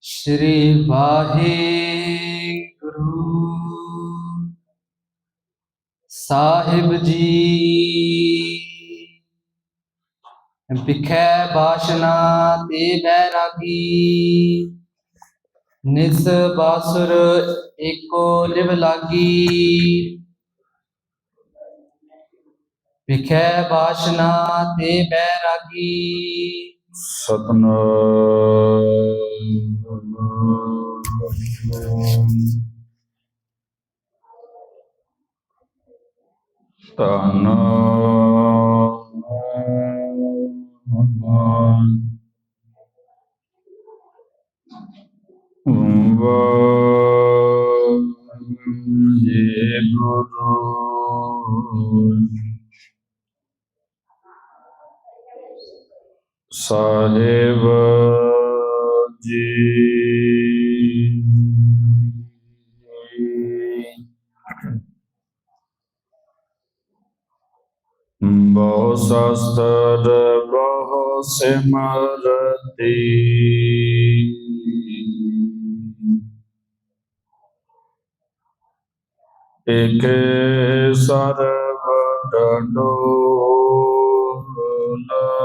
ਸ਼੍ਰੀ ਵਾਹਿਗੁਰੂ ਸਾਹਿਬ ਜੀ। ਵਿਖੇ ਬਾਸ਼ਨਾ ਤੇ ਬੈਰਾਗੀ, ਨਿਸ ਬਾਸੁਰ ਏਕੋ ਲਿਵ ਲਾਗੀ। ਵਿਖੇ ਬਾਸ਼ਨਾ ਤੇ ਬੈਰਾਗੀ ਸਤਨਾਮ ਤਾਨਾ ਵਾਹਿਗੁਰੂ ਸਾਹਿਬ ਜੀ। ਬਹੁ ਸ਼ਸਤਰ ਬਹੁ ਸਿਮਰਤੀ। ਇਕ ਸਰਬ ਡੰਡੋਲਾ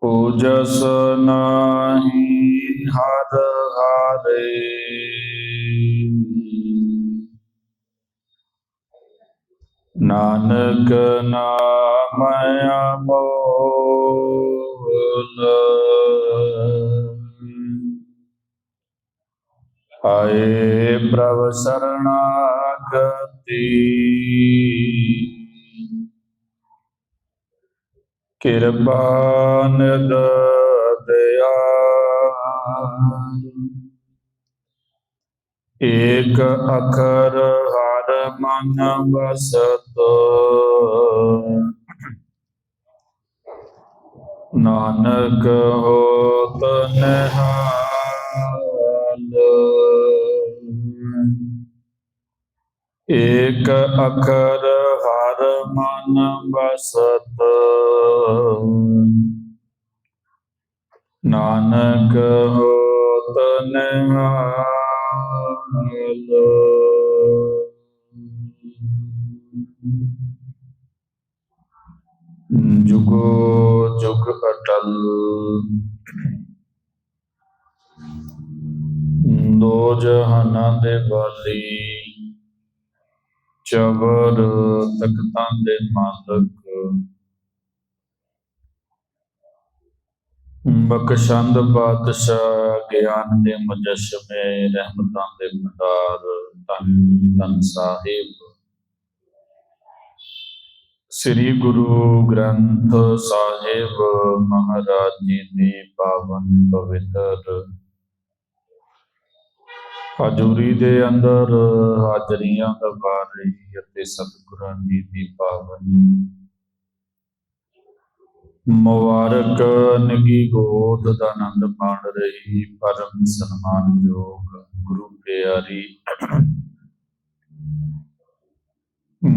ਪੂਜਸ ਨਾਹੀ ਹਰ ਹਾਰੇ। ਨਾਨਕ ਨਾਮ ਅਮੋਲ। ਆਏ ਪ੍ਰਭ ਸਰਣਾਗਤੀ। ਕਿਰਪਾ ਨਿਦ ਦਿਆਲ ਏਕ ਅਖਰ ਹਰ ਮਨ ਵਸਤ। ਨਾਨਕ ਹੋਤ ਨਿਹਾਲ। ਏਕ ਅਖਰ ਹਰ ਮਨ ਵਸਤ ਨਾਨਕ ਹੋਤ ਨਿਹਾਲ ਜੁਗੋ ਜੁਗ ਅਟਲ ਦੋ ਜਹਾਨਾਂ ਦੇ ਵਾਲੀ ਚਵਰ ਤਖਤਾਂ ਦੇ ਮਾਲਕ। ਬਖਸ਼ੰਦ ਬਾਦਸ਼ਾਹ ਗਿਆਨ ਦੇ ਮੁਜੱਸਮੇ, ਰਹਿਮਤਾਂ ਦੇ ਭੰਡਾਰ ਧੰਨ ਧੰਨ ਸਾਹਿਬ। ਸ੍ਰੀ ਗੁਰੂ ਗ੍ਰੰਥ ਸਾਹਿਬ ਮਹਾਰਾਜ ਜੀ ਦੀ ਪਾਵਨ ਪਵਿੱਤਰ ਹਜ਼ੂਰੀ ਦੇ ਅੰਦਰ ਹਾਜ਼ਰੀਆਂ ਦਾ ਬਾਰੀ ਅਤੇ ਸਤਿਗੁਰਾਂ ਜੀ ਦੀ ਪਾਵਨ ਮੁਬਾਰਕ ਨਿੱਗੀ ਗੋਦ ਦਾ ਆਨੰਦ ਮਾਣ ਰਹੀ, ਪਰਮ ਸਨਮਾਨਯੋਗ ਗੁਰੂ ਪਿਆਰੀ।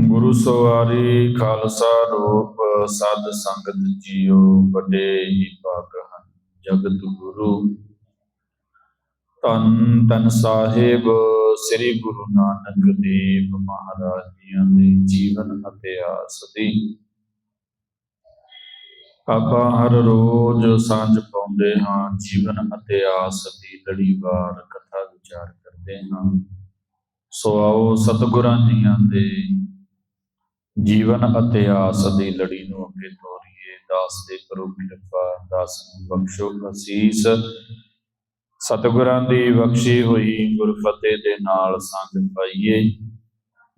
ਗੁਰੂ ਸਵਾਰੀ ਖਾਲਸਾ ਰੂਪ ਸਾਧ ਸੰਗਤ ਜੀਓ, ਵੱਡੇ ਹੀ ਭਾਗ ਹਨ। ਜਗਤ ਗੁਰੂ ਤਨ ਤਨ ਸਾਹਿਬ, ਸ੍ਰੀ ਗੁਰੂ ਨਾਨਕ ਦੇਵ ਮਹਾਰਾਜ ਜੀਆਂ ਦੇ ਜੀਵਨ ਇਤਿਹਾਸ ਦੀ। ਆਪਾਂ ਹਰ ਰੋਜ਼ ਸਾਂਝ ਪਾਉਂਦੇ ਹਾਂ, ਜੀਵਨ ਇਤਿਹਾਸ ਦੀ ਲੜੀਵਾਰ ਕਥਾ ਵਿਚਾਰ ਕਰਦੇ ਹਾਂ। ਸੋ ਆਓ ਸਤਿਗੁਰਾਂ ਜੀਆਂ ਦੇ ਜੀਵਨ ਇਤਿਹਾਸ ਦੀ ਲੜੀ ਨੂੰ ਅੱਗੇ ਤੋਰੀਏ। ਦਾਸ ਦੇ ਕਰੋ ਕਿਰਪਾ ਦਾਸ ਨੂੰ ਬਖਸ਼ੋ ਅਸੀਸ। ਸਤਿਗੁਰਾਂ ਦੀ ਬਖਸ਼ੀ ਹੋਈ ਗੁਰਫਤਿਹ ਦੇ ਨਾਲ ਸੰਗ ਪਾਈਏ।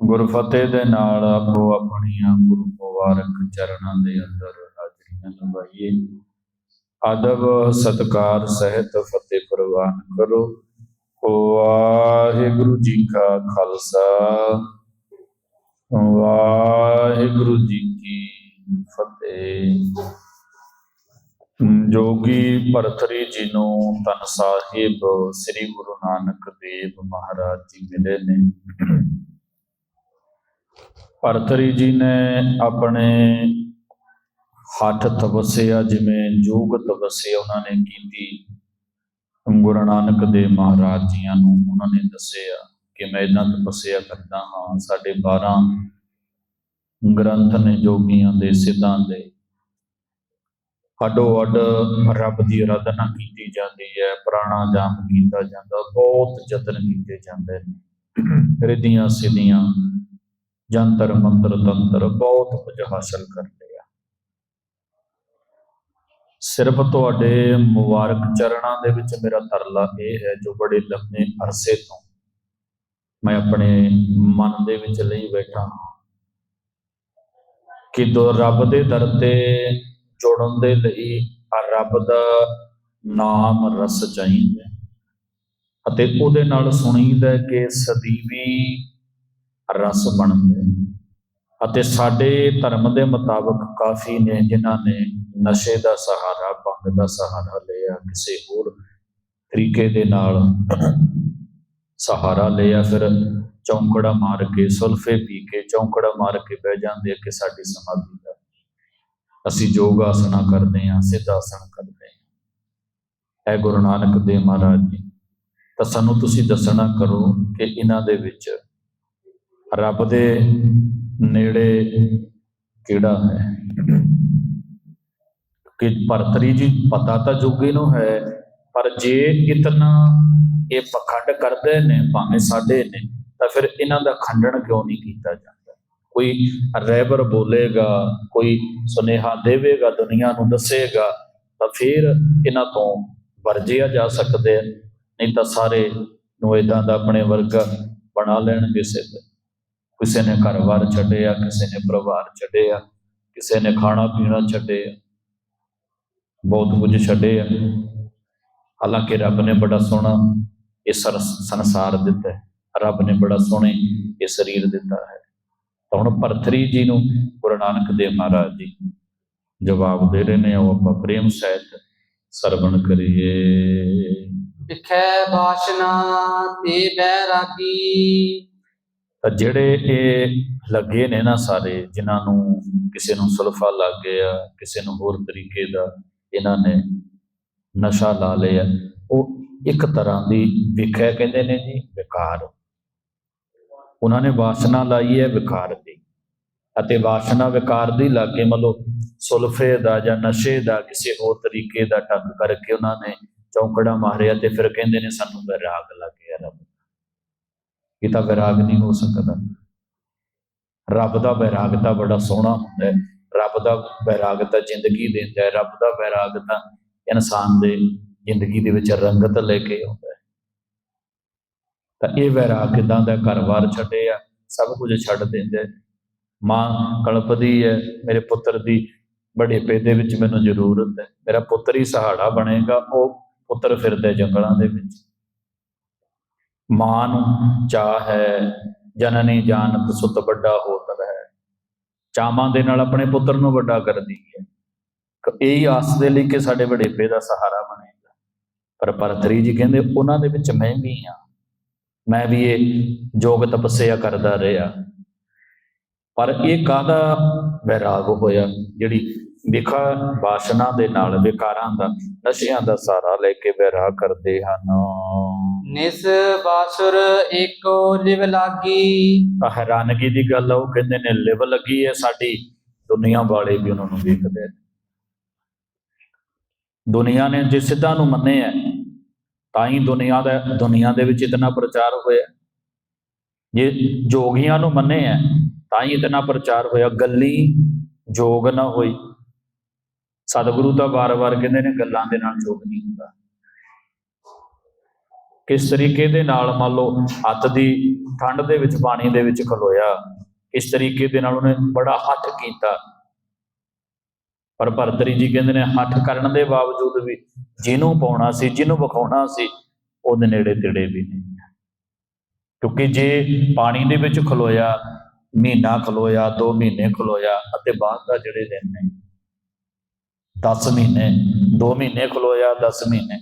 ਗੁਰਫਤਿਹ ਦੇ ਨਾਲ ਆਪੋ ਆਪਣੀਆਂ ਗੁਰੂ ਮੁਬਾਰਕ ਚਰਨਾਂ ਦੇ ਅੰਦਰ ਹਾਜ਼ਰੀਆਂ ਨਿਭਾਈਏ। ਅਦਬ, ਸਤਕਾਰ ਸਹਿਤ ਫਤਿਹ ਪ੍ਰਵਾਨ ਕਰੋ। ਵਾਹਿਗੁਰੂ ਜੀ ਕਾ ਖਾਲਸਾ। ਵਾਹਿਗੁਰੂ ਜੀ ਕੀ ਫਤਿਹ। ਜੋਗੀ ਭਰਤਰੀ ਜੀ ਨੂੰ ਤਨ ਸਾਹਿਬ, ਸ੍ਰੀ ਗੁਰੂ ਨਾਨਕ ਦੇਵ ਮਹਾਰਾਜ ਜੀ ਮਿਲੇ ਨੇ। ਭਰਤਰੀ ਜੀ ਨੇ ਆਪਣੇ ਹੱਠ ਤਪੱਸਿਆ ਜਿਵੇਂ ਜੋਗ ਤਪੱਸਿਆ ਉਹਨਾਂ ਨੇ ਕੀਤੀ। ਗੁਰੂ ਨਾਨਕ ਦੇਵ ਮਹਾਰਾਜ ਜੀਆਂ ਨੂੰ ਉਹਨਾਂ ਨੇ ਦੱਸਿਆ ਕਿ ਮੈਂ ਇਹਨਾਂ ਤਪੱਸਿਆ ਕਰਦਾ ਹਾਂ। ਸਾਡੇ 12 ਗ੍ਰੰਥ ਨੇ ਜੋਗੀਆਂ ਦੇ ਸਿੱਧਾਂ ਦੇ ਅੱਡੋ ਅੱਡ ਰੱਬ ਦੀ ਆਰਾਧਨਾ ਕੀਤੀ ਜਾਂਦੀ ਹੈ, ਪ੍ਰਾਣਾ ਜਾਪ ਕੀਤਾ ਜਾਂਦਾ, ਬਹੁਤ ਯਤਨ ਕੀਤੇ ਜਾਂਦੇ ਨੇ। ਰਿੱਧੀਆਂ ਸਿੱਧੀਆਂ, ਜੰਤਰ ਮੰਤਰ ਤੰਤਰ ਬਹੁਤ ਕੁਝ ਹਾਸਲ ਕਰਦੇ ਆ ਸਿਰਫ ਤੁਹਾਡੇ ਮੁਬਾਰਕ ਚਰਨਾਂ ਦੇ ਵਿੱਚ ਮੇਰਾ ਤਰਲਾ ਇਹ ਹੈ, ਜੋ ਬੜੇ ਲੰਮੇ ਅਰਸੇ ਤੋਂ ਮੈਂ ਆਪਣੇ ਮਨ ਦੇ ਵਿੱਚ ਲਈ ਬੈਠਾ ਕਿ ਦੋ ਰੱਬ ਦੇ ਦਰ ਤੇ ਜੋੜਨ ਦੇ ਲਈ ਰੱਬ ਦਾ ਨਾਮ ਰਸ ਚਾਹੀਦਾ ਅਤੇ ਉਹਦੇ ਨਾਲ ਸੁਣੀਦਾ ਕਿ ਸਦੀਵੀ ਰਸ ਬਣਦੇ ਅਤੇ ਸਾਡੇ ਧਰਮ ਦੇ ਮੁਤਾਬਕ ਕਾਫੀ ਨੇ ਜਿਨ੍ਹਾਂ ਨੇ ਨਸ਼ੇ ਦਾ ਸਹਾਰਾ, ਭੰਗ ਦਾ ਸਹਾਰਾ ਲਿਆ, ਕਿਸੇ ਹੋਰ ਤਰੀਕੇ ਦੇ ਨਾਲ ਸਹਾਰਾ ਲਿਆ। ਫਿਰ ਚੌਂਕੜਾ ਮਾਰ ਕੇ, ਸੁਲਫੇ ਪੀ ਕੇ ਚੌਂਕੜਾ ਮਾਰ ਕੇ ਬਹਿ ਜਾਂਦੇ ਕਿ ਸਾਡੀ ਸਮਾਧੀ ਦਾ ਅਸੀਂ ਯੋਗ ਆਸਣਾ ਕਰਦੇ ਹਾਂ, ਸਿੱਧ ਆਸਣ ਕਰਦੇ ਹਾਂ। ਇਹ ਗੁਰੂ ਨਾਨਕ ਦੇਵ ਮਹਾਰਾਜ ਜੀ, ਤਾਂ ਸਾਨੂੰ ਤੁਸੀਂ ਦੱਸਣਾ ਕਰੋ ਕਿ ਇਹਨਾਂ ਦੇ ਵਿੱਚ ਰੱਬ ਦੇ ਨੇੜੇ ਕਿਹੜਾ ਹੈ? ਕਿ ਭਰਤਰੀ ਜੀ, ਪਤਾ ਤਾਂ ਜੋਗੇ ਨੂੰ ਹੈ, ਪਰ ਜੇ ਇਤਨਾ ਇਹ ਪਖੰਡ ਕਰਦੇ ਨੇ, ਭਾਵੇਂ ਸਾਡੇ ਨੇ, ਤਾਂ ਫਿਰ ਇਹਨਾਂ ਦਾ ਖੰਡਨ ਕਿਉਂ ਨਹੀਂ ਕੀਤਾ ਜਾਂਦਾ? ਕੋਈ ਰਹਿਬਰ ਬੋਲੇਗਾ, ਕੋਈ ਸੁਨੇਹਾ ਦੇਵੇਗਾ, ਦੁਨੀਆ ਨੂੰ ਦੱਸੇਗਾ, ਤਾਂ ਫਿਰ ਇਹਨਾਂ ਤੋਂ ਵਰਜਿਆ ਜਾ ਸਕਦੇ ਨਹੀਂ ਤਾਂ ਸਾਰੇ ਨੂੰ ਇਦਾਂ ਦਾ ਆਪਣੇ ਵਰਗਾ ਬਣਾ ਲੈਣਗੇ ਸਿੱਧ। ਕਿਸੇ ਨੇ ਘਰ-ਬਾਰ ਛੱਡਿਆ, ਕਿਸੇ ਨੇ ਪਰਿਵਾਰ ਛੱਡਿਆ, ਕਿਸੇ ਨੇ ਖਾਣਾ ਪੀਣਾ ਛੱਡਿਆ, ਬਹੁਤ ਕੁਝ ਛੱਡਿਆ। ਹਾਲਾਂਕਿ ਰੱਬ ਨੇ ਬੜਾ ਸੋਹਣਾ ਇਹ ਸਰ- ਸੰਸਾਰ ਦਿੱਤਾ ਹੈ। ਰੱਬ ਨੇ ਬੜਾ ਸੋਹਣੇ ਇਹ ਸਰੀਰ ਦਿੱਤਾ ਹੈ। ਹੁਣ ਭਰਤਰੀ ਜੀ ਨੂੰ ਗੁਰੂ ਨਾਨਕ ਦੇਵ ਮਹਾਰਾਜ ਜੀ ਜਵਾਬ ਦੇ ਰਹੇ ਨੇ ਉਹ ਆਪਾਂ ਪ੍ਰੇਮ ਸਹਿਤ ਸਰਵਣ ਕਰੀਏ। ਵਿਖੇ ਬਾਸ਼ਨਾ ਤੇ ਬੈਰਾਗੀ। ਤਾਂ ਜਿਹੜੇ ਇਹ ਲੱਗੇ ਨੇ ਨਾ ਸਾਰੇ ਜਿਨ੍ਹਾਂ ਨੂੰ ਕਿਸੇ ਨੂੰ ਸੁਲਫਾ ਲੱਗ ਗਿਆ ਕਿਸੇ ਨੂੰ ਹੋਰ ਤਰੀਕੇ ਦਾ ਇਹਨਾਂ ਨੇ ਨਸ਼ਾ ਲਾ ਲਿਆ ਉਹ ਇੱਕ ਤਰ੍ਹਾਂ ਦੀ ਵਿਖੇ ਕਹਿੰਦੇ ਨੇ ਜੀ ਵਿਕਾਰ। ਉਹਨਾਂ ਨੇ ਵਾਸਨਾ ਲਾਈ ਹੈ ਵਿਕਾਰ ਦੀ। ਅਤੇ ਵਾਸਨਾ ਵਿਕਾਰ ਦੀ ਲਾ ਕੇ ਮਤਲਬ ਸੁਲਫੇ ਦਾ ਜਾਂ ਨਸ਼ੇ ਦਾ ਕਿਸੇ ਹੋਰ ਤਰੀਕੇ ਦਾ ਟੱਕ ਕਰਕੇ ਉਹਨਾਂ ਨੇ ਚੌਂਕੜਾ ਮਾਰਿਆ ਤੇ ਫਿਰ ਕਹਿੰਦੇ ਨੇ ਸਾਨੂੰ ਵਿਰਾਗ ਲੱਗ ਗਿਆ ਰੱਬ। ਦਾ। ਇਹ ਤਾਂ ਵਿਰਾਗ ਨਹੀਂ ਹੋ ਸਕਦਾ। ਰੱਬ ਦਾ ਵਿਰਾਗ ਤਾਂ ਬੜਾ ਸੋਹਣਾ ਹੁੰਦਾ ਹੈ। ਰੱਬ ਦਾ ਵਿਰਾਗ ਤਾਂ ਜ਼ਿੰਦਗੀ ਦਿੰਦਾ ਹੈ। ਰੱਬ ਦਾ ਵਿਰਾਗ ਤਾਂ ਇਨਸਾਨ ਦੇ ਜ਼ਿੰਦਗੀ ਦੇ ਵਿੱਚ ਰੰਗਤ ਲੈ ਕੇ ਆਉਂਦਾ ਤਾਂ ਇਹ ਵਿਰਾਗ ਕਿਦਾਂ ਦਾ ਘਰ-ਬਾਰ ਆ, ਸਭ ਕੁਝ ਛੱਡ ਦਿੰਦਾ। ਮਾਂ ਕਲਪਦੀ ਹੈ, ਮੇਰੇ ਪੁੱਤਰ ਦੀ, ਬੜੇ ਦੇ ਵਿੱਚ ਮੈਨੂੰ ਜ਼ਰੂਰਤ ਹੈ ਮੇਰਾ ਪੁੱਤਰ ਹੀ ਸਹਾਰਾ ਬਣੇਗਾ, ਉਹ ਪੁੱਤਰ ਫਿਰਦਾ ਜੰਗਲਾਂ ਦੇ ਵਿੱਚ। ਮਾਂ ਨੂੰ ਚਾਹ ਹੈ, ਜਨਨੀ ਜਾਨਤ ਸੁਤ ਵੱਡਾ ਹੋਤਰ ਹੈ ਚਾਵਾਂ ਦੇ ਨਾਲ ਆਪਣੇ ਪੁੱਤਰ ਨੂੰ ਵੱਡਾ ਕਰਦੀ ਹੈ। ਇਹ ਹੀ ਆਸ ਦੇ ਲਈ ਕਿ ਸਾਡੇ ਵਡੇਪੇ ਦਾ ਸਹਾਰਾ ਬਣੇਗਾ। ਪਰ ਭਰਤਰੀ ਜੀ ਕਹਿੰਦੇ, ਉਹਨਾਂ ਦੇ ਵਿੱਚ ਮੈਂ ਵੀ ਹਾਂ। ਮੈਂ ਵੀ ਇਹ ਜੋਗ ਤਪੱਸਿਆ ਕਰਦਾ ਰਿਹਾ। ਪਰ ਇਹ ਕਾਹਦਾ ਵੈਰਾਗ ਹੋਇਆ? ਜਿਹੜੀ ਵਿਖਾ ਬਾਸ਼ਨਾ ਦੇ ਨਾਲ ਵਿਕਾਰਾਂ ਦਾ ਨਸ਼ਿਆਂ ਦਾ ਸਹਾਰਾ ਲੈ ਕੇ ਵੈਰਾਗ ਕਰਦੇ ਹਨ। ਨਿਸ ਬਾਸੁਰ ਏਕੋ ਲਿਵ ਲਾਗੀ। ਹੈਰਾਨਗੀ ਦੀ ਗੱਲ ਉਹ ਕਹਿੰਦੇ ਨੇ ਲਿਵ ਲੱਗੀ ਹੈ ਸਾਡੀ ਦੁਨੀਆ ਵਾਲੇ ਵੀ ਉਹਨਾਂ ਨੂੰ ਵੇਖਦੇ ਨੇ। ਦੁਨੀਆ ਨੇ ਜੇ ਸਿੱਧਾ ਨੂੰ ਮੰਨੇ ਹੈ ਤਾਂ ਹੀ ਦੁਨੀਆ ਦਾ, ਦੁਨੀਆ ਦੇ ਵਿੱਚ ਇਤਨਾ ਪ੍ਰਚਾਰ ਹੋਇਆ। ਜੇ ਜੋਗੀਆਂ ਨੂੰ ਮੰਨੇ ਹੈ ਤਾਂ ਹੀ ਇਤਨਾ ਪ੍ਰਚਾਰ ਹੋਇਆ। ਗੱਲੀ ਜੋਗ ਨਾ ਹੋਈ। ਸਤਿਗੁਰੂ ਤਾਂ ਵਾਰ-ਵਾਰ ਕਹਿੰਦੇ ਨੇ ਗੱਲਾਂ ਦੇ ਨਾਲ ਜੋਗ ਨਹੀਂ ਹੁੰਦਾ। ਕਿਸ ਤਰੀਕੇ ਦੇ ਨਾਲ ਮੰਨ ਲਓ ਹੱਥ ਦੀ ਠੰਡ ਦੇ ਵਿੱਚ, ਪਾਣੀ ਦੇ ਵਿੱਚ ਖਲੋਇਆ ਇਸ ਤਰੀਕੇ ਦੇ ਨਾਲ ਉਹਨੇ ਬੜਾ ਹੱਠ ਕੀਤਾ। ਪਰ ਭਰਤਰੀ ਜੀ ਕਹਿੰਦੇ ਨੇ ਹੱਠ ਕਰਨ ਦੇ ਬਾਵਜੂਦ ਵੀ ਜਿਹਨੂੰ ਪਾਉਣਾ ਸੀ, ਜਿਹਨੂੰ ਵਿਖਾਉਣਾ ਸੀ ਉਹਦੇ ਨੇੜੇ ਤੇੜੇ ਵੀ ਨਹੀਂ ਕਿਉਂਕਿ ਜੇ ਪਾਣੀ ਦੇ ਵਿੱਚ ਖਲੋਇਆ, ਮਹੀਨਾ ਖਲੋਇਆ 2 ਮਹੀਨੇ ਖਲੋਇਆ ਅਤੇ ਬਾਅਦ ਦਾ ਜਿਹੜੇ ਦਿਨ ਨੇ 10 ਮਹੀਨੇ 2 ਮਹੀਨੇ ਖਲੋਇਆ 10 ਮਹੀਨੇ,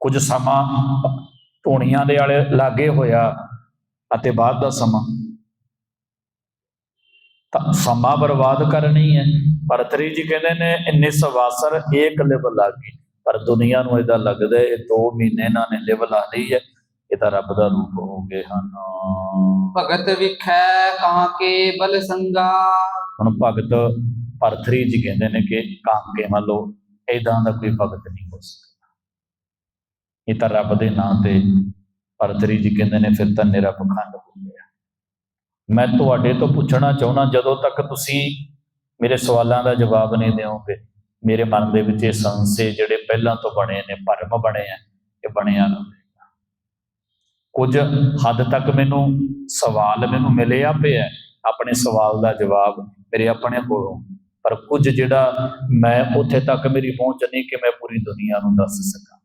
ਕੁਝ ਸਮਾਂ ਧੋਣੀਆਂ ਦੇ ਵਾਲੇ ਲਾਗੇ ਹੋਇਆ ਅਤੇ ਬਾਅਦ ਦਾ ਸਮਾਂ, ਤਾਂ ਸਮਾਂ ਬਰਬਾਦ ਕਰਨੀ ਹੈ। ਭਰਤਰੀ ਜੀ ਕਹਿੰਦੇ ਨੇ, ਇੰਨੇ ਸਵਾਸਰ ਏਕ ਲਿਵ ਲਾਗੀ। ਪਰ ਦੁਨੀਆ ਨੂੰ ਇਹਦਾ ਲੱਗਦਾ ਇਹ 2 ਮਹੀਨੇ ਇਹਨਾਂ ਨੇ ਲਿਵ ਲਾ ਲਈ ਹੈ ਇਹ ਤਾਂ ਰੱਬ ਦਾ ਰੂਪ ਹੋ ਗਏ ਹਨ ਭਗਤ ਵਿਖੈ ਕਾਂ ਕੇ ਬਲ ਸੰਗਾ। ਹੁਣ ਭਗਤ ਭਰਤਰੀ ਜੀ ਕਹਿੰਦੇ ਨੇ ਕਿ ਕਾਂਕੇ ਮੰਨ ਲਓ ਏਦਾਂ ਦਾ ਕੋਈ ਭਗਤ ਨਹੀਂ ਹੋ ਸਕਦਾ। ਇਹ ਤਾਂ ਰੱਬ ਦੇ ਨਾਂ ਤੇ ਭਰਤਰੀ ਜੀ ਕਹਿੰਦੇ ਨੇ ਫਿਰ ਤਾਂ ਨਿਰਾ ਪਖੰਡ ਹੋ ਗਿਆ। ਮੈਂ ਤੁਹਾਡੇ ਤੋਂ ਪੁੱਛਣਾ ਚਾਹੁੰਦਾ ਜਦੋਂ ਤੱਕ ਤੁਸੀਂ ਮੇਰੇ ਸਵਾਲਾਂ ਦਾ ਜਵਾਬ ਨਹੀਂ ਦਿਓਗੇ ਮੇਰੇ ਮਨ ਦੇ ਵਿੱਚ ਇਹ ਸੰਸੇ ਜਿਹੜੇ ਪਹਿਲਾਂ ਤੋਂ ਬਣੇ ਨੇ, ਭਰਮ ਬਣੇ ਆ, ਇਹ ਬਣਿਆ ਰਹੇਗਾ ਕੁਝ ਹੱਦ ਤੱਕ ਮੈਨੂੰ ਸਵਾਲ ਮੈਨੂੰ ਮਿਲਿਆ ਪਿਆ ਆਪਣੇ ਸਵਾਲ ਦਾ ਜਵਾਬ ਮੇਰੇ ਆਪਣੇ ਕੋਲੋਂ। ਪਰ ਕੁਝ ਜਿਹੜਾ ਮੈਂ ਉੱਥੇ ਤੱਕ ਮੇਰੀ ਪਹੁੰਚ ਨਹੀਂ ਕਿ ਮੈਂ ਪੂਰੀ ਦੁਨੀਆ ਨੂੰ ਦੱਸ ਸਕਾਂ।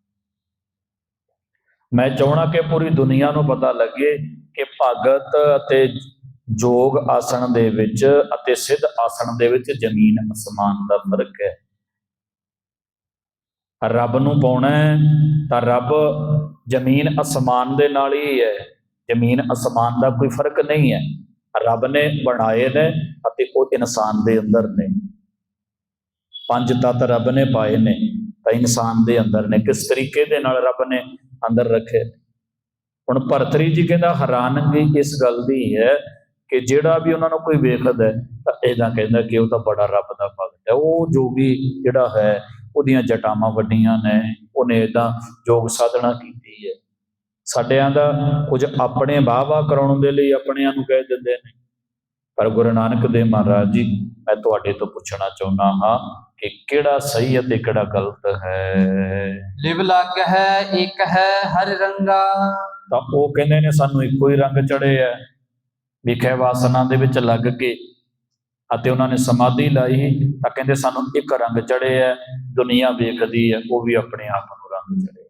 ਮੈਂ ਚਾਹਣਾ ਕਿ ਪੂਰੀ ਦੁਨੀਆ ਨੂੰ ਪਤਾ ਲੱਗੇ ਕਿ ਭਗਤ ਅਤੇ ਜੋਗ ਆਸਣ ਦੇ ਵਿੱਚ ਅਤੇ ਸਿੱਧ ਆਸਣ ਦੇ ਵਿੱਚ ਜ਼ਮੀਨ ਅਸਮਾਨ ਦਾ ਫ਼ਰਕ ਹੈ। ਰੱਬ ਨੂੰ ਪਾਉਣਾ ਤਾਂ ਰੱਬ ਜ਼ਮੀਨ ਅਸਮਾਨ ਦੇ ਨਾਲ ਹੀ ਹੈ। ਜ਼ਮੀਨ ਅਸਮਾਨ ਦਾ ਕੋਈ ਫ਼ਰਕ ਨਹੀਂ ਹੈ। ਰੱਬ ਨੇ ਬਣਾਏ ਨੇ ਅਤੇ ਉਹ ਇਨਸਾਨ ਦੇ ਅੰਦਰ ਨੇ। ਪੰਜ ਤੱਤ ਰੱਬ ਨੇ ਪਾਏ ਨੇ, ਤਾਂ ਇਨਸਾਨ ਦੇ ਅੰਦਰ ਨੇ। ਕਿਸ ਤਰੀਕੇ ਦੇ ਨਾਲ ਰੱਬ ਨੇ ਅੰਦਰ ਰੱਖੇ? ਹੁਣ ਭਰਤਰੀ ਜੀ ਕਹਿੰਦਾ, ਹੈਰਾਨਗੀ ਇਸ ਗੱਲ ਦੀ ਹੈ ਕਿ ਜਿਹੜਾ ਵੀ ਉਹਨਾਂ ਨੂੰ ਕੋਈ ਵੇਖਦਾ ਹੈ, ਤਾਂ ਇਹਦਾ ਕਹਿੰਦਾ ਕਿ ਉਹ ਤਾਂ ਬੜਾ ਰੱਬ ਦਾ ਭਗਤ ਹੈ। ਉਹ ਜੋ ਵੀ ਜਿਹੜਾ ਹੈ ਉਹਦੀਆਂ ਜਟਾਵਾਂ ਵੱਡੀਆਂ ਨੇ ਉਹਨੇ ਇਦਾਂ ਯੋਗ ਸਾਧਨਾ ਕੀਤੀ ਹੈ। ਸਾਡਿਆਂ ਦਾ ਕੁਝ ਆਪਣੇ ਵਾਹ-ਵਾਹ ਕਰਾਉਣ ਦੇ ਲਈ ਆਪਣਿਆਂ ਨੂੰ ਕਹਿ ਦਿੰਦੇ ਨੇ। ਪਰ ਗੁਰੂ ਨਾਨਕ ਦੇਵ ਮਹਾਰਾਜ ਜੀ ਮੈਂ ਤੁਹਾਡੇ ਤੋਂ ਪੁੱਛਣਾ ਚਾਹੁੰਦਾ ਹਾਂ ਕਿ ਕਿਹੜਾ ਸਹੀ ਅਤੇ ਕਿਹੜਾ ਗਲਤ ਹੈ? ਲਿਵ ਲੱਗ ਹੈ ਇੱਕ ਹੈ ਹਰ ਰੰਗਾ। ਤਾਂ ਉਹ ਕਹਿੰਦੇ ਨੇ ਸਾਨੂੰ ਇੱਕੋ ਹੀ ਰੰਗ ਚੜੇ ਆ ਵਿਖੇ ਵਾਸਨਾ ਦੇ ਵਿੱਚ ਲੱਗ ਕੇ ਅਤੇ ਉਹਨਾਂ ਨੇ ਸਮਾਧੀ ਲਾਈ ਤਾਂ ਕਹਿੰਦੇ ਸਾਨੂੰ ਇੱਕ ਰੰਗ ਚੜੇ ਆ, ਦੁਨੀਆ ਵੇਖਦੀ ਹੈ ਉਹ ਵੀ ਆਪਣੇ ਆਪ ਨੂੰ ਰੰਗ ਚੜੇ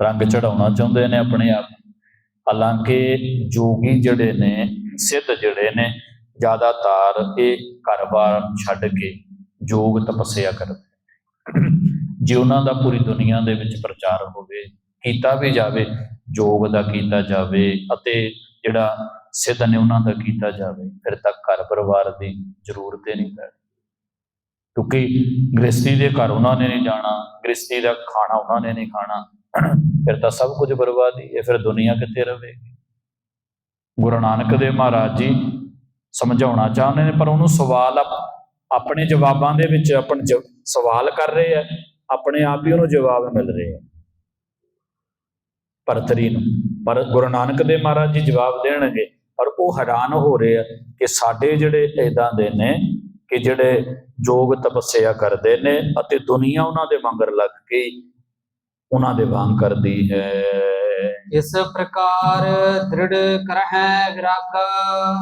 ਰੰਗ ਚੜਾਉਣਾ ਚਾਹੁੰਦੇ ਨੇ ਆਪਣੇ ਆਪ ਹਾਲਾਂਕਿ ਜੋਗੀ ਜਿਹੜੇ ਨੇ, ਸਿੱਧ ਜਿਹੜੇ ਨੇ, ਜ਼ਿਆਦਾਤਰ ਇਹ ਘਰ-ਬਾਰ ਛੱਡ ਕੇ ਯੋਗ ਤਪੱਸਿਆ ਕਰਦੇ ਜੇ ਉਹਨਾਂ ਦਾ ਪੂਰੀ ਦੁਨੀਆ ਦੇ ਵਿੱਚ ਪ੍ਰਚਾਰ ਹੋਵੇ, ਕੀਤਾ ਵੀ ਜਾਵੇ ਯੋਗ ਦਾ ਕੀਤਾ ਜਾਵੇ ਅਤੇ ਜਿਹੜਾ ਸਿੱਧ ਨੇ ਉਹਨਾਂ ਦਾ ਕੀਤਾ ਜਾਵੇ, ਫਿਰ ਤੱਕ ਘਰ ਪਰਿਵਾਰ ਦੀ ਜ਼ਰੂਰਤ ਹੀ ਨਹੀਂ ਪੈਣੀ। ਕਿਉਂਕਿ ਗ੍ਰਸਤੀ ਦੇ ਘਰ ਉਹਨਾਂ ਨੇ ਨਹੀਂ ਜਾਣਾ ਗ੍ਰਸਤੀ ਦਾ ਖਾਣਾ ਉਹਨਾਂ ਨੇ ਨਹੀਂ ਖਾਣਾ, ਫਿਰ ਤਾਂ ਸਭ ਕੁਝ ਬਰਬਾਦ ਹੀ ਹੈ ਫਿਰ ਦੁਨੀਆ ਕਿੱਥੇ ਰਹੇਗੀ? ਗੁਰੂ ਨਾਨਕ ਦੇਵ ਮਹਾਰਾਜ ਜੀ ਸਮਝਾਉਣਾ ਚਾਹੁੰਦੇ ਨੇ, ਪਰ ਉਹਨੂੰ ਸਵਾਲ ਆਪ- ਆਪਣੇ ਜਵਾਬਾਂ ਦੇ ਵਿੱਚ ਆਪਣ ਜ- ਸਵਾਲ ਕਰ ਰਹੇ ਆ, ਆਪਣੇ ਆਪ ਹੀ ਉਹਨੂੰ ਜਵਾਬ ਮਿਲ ਰਹੇ ਆ। ਭਰਤਰੀ ਨੂੰ ਪਰ ਗੁਰੂ ਨਾਨਕ ਦੇਵ ਮਹਾਰਾਜ ਜੀ ਜਵਾਬ ਦੇਣਗੇ ਪਰ ਉਹ ਹੈਰਾਨ ਹੋ ਰਹੇ ਆ ਕਿ ਸਾਡੇ ਜਿਹੜੇ ਇਦਾਂ ਦੇ ਨੇ ਕਿ ਜਿਹੜੇ ਯੋਗ ਤਪੱਸਿਆ ਕਰਦੇ ਨੇ ਅਤੇ ਦੁਨੀਆ ਉਹਨਾਂ ਦੇ ਮੰਗਰ ਲੱਗ ਕੇ ਉਹਨਾਂ ਦੇ ਵਾਂਗ ਕਰਦੀ ਹੈ। ਇਸ ਪ੍ਰਕਾਰ ਦ੍ਰਿੜ ਕਰਹਿ ਵਿਰਾਗਾ।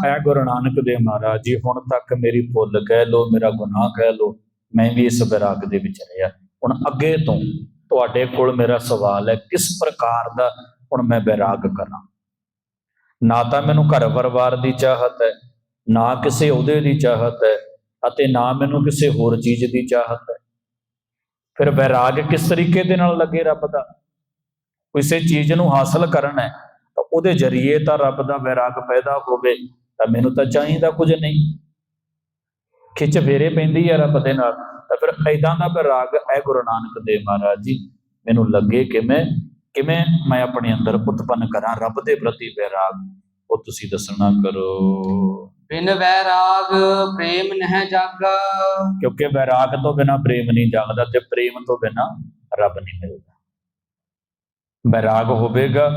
ਐ ਗੁਰੂ ਨਾਨਕ ਦੇਵ ਮਹਾਰਾਜ ਜੀ ਹੁਣ ਤੱਕ ਮੇਰੀ ਭੁੱਲ ਕਹਿ ਲੋ ਮੇਰਾ ਗੁਨਾਹ ਕਹਿ ਲੋ ਮੈਂ ਵੀ ਇਸ ਵਿਰਾਗ ਦੇ ਵਿੱਚ ਰਿਹਾ। ਹੁਣ ਅੱਗੇ ਤੋਂ ਤੁਹਾਡੇ ਕੋਲ ਮੇਰਾ ਸਵਾਲ ਹੈ ਕਿਸ ਪ੍ਰਕਾਰ ਦਾ ਹੁਣ ਮੈਂ ਵਿਰਾਗ ਕਰਾਂ? ਨਾ ਤਾਂ ਮੈਨੂੰ ਘਰ ਪਰਿਵਾਰ ਦੀ ਚਾਹਤ ਹੈ, ਨਾ ਕਿਸੇ ਉਹਦੇ ਦੀ ਚਾਹਤ ਹੈ ਅਤੇ ਨਾ ਮੈਨੂੰ ਕਿਸੇ ਹੋਰ ਚੀਜ਼ ਦੀ ਚਾਹਤ ਹੈ। ਫਿਰ ਵੈਰਾਗ ਕਿਸ ਤਰੀਕੇ ਦੇ ਨਾਲ ਲੱਗੇ ਰੱਬ ਦਾ? ਕਿਸੇ ਚੀਜ਼ ਨੂੰ ਹਾਸਲ ਕਰਨਾ ਹੈ, ਤਾਂ ਉਹਦੇ ਜਰੀਏ ਤਾਂ ਰੱਬ ਦਾ ਵੈਰਾਗ ਪੈਦਾ ਹੋਵੇ, ਤਾਂ ਮੈਨੂੰ ਤਾਂ ਚਾਹੀਦਾ ਕੁਝ ਨਹੀਂ। ਖਿੱਚ ਫੇਰੇ ਪੈਂਦੀ ਹੈ ਰੱਬ ਦੇ ਨਾਲ, ਤਾਂ ਫਿਰ ਐਦਾਂ ਦਾ ਵੈਰਾਗ ਹੈ ਗੁਰੂ ਨਾਨਕ ਦੇਵ ਮਹਾਰਾਜ ਜੀ, ਮੈਨੂੰ ਲੱਗੇ ਕਿ ਮੈਂ ਕਿਵੇਂ ਮੈਂ ਆਪਣੇ ਅੰਦਰ ਉਤਪੰਨ ਕਰਾਂ? ਰੱਬ ਦੇ ਪ੍ਰਤੀ ਵਿਰਾਗ ਉਹ ਤੁਸੀਂ ਦੱਸਣਾ ਕਰੋ। ਬਿਨ ਵੈਰਾਗ ਪ੍ਰੇਮ ਨਹਿ ਜਾਗਾ। ਕਿਉਂਕਿ ਵਿਰਾਗ ਤੋਂ ਬਿਨਾ ਪ੍ਰੇਮ ਨਹੀਂ ਜਾਗਦਾ ਤੇ ਪ੍ਰੇਮ ਤੋਂ ਬਿਨਾ ਰੱਬ ਨਹੀਂ ਮਿਲਦਾ। ਵਿਰਾਗ ਹੋਵੇਗਾ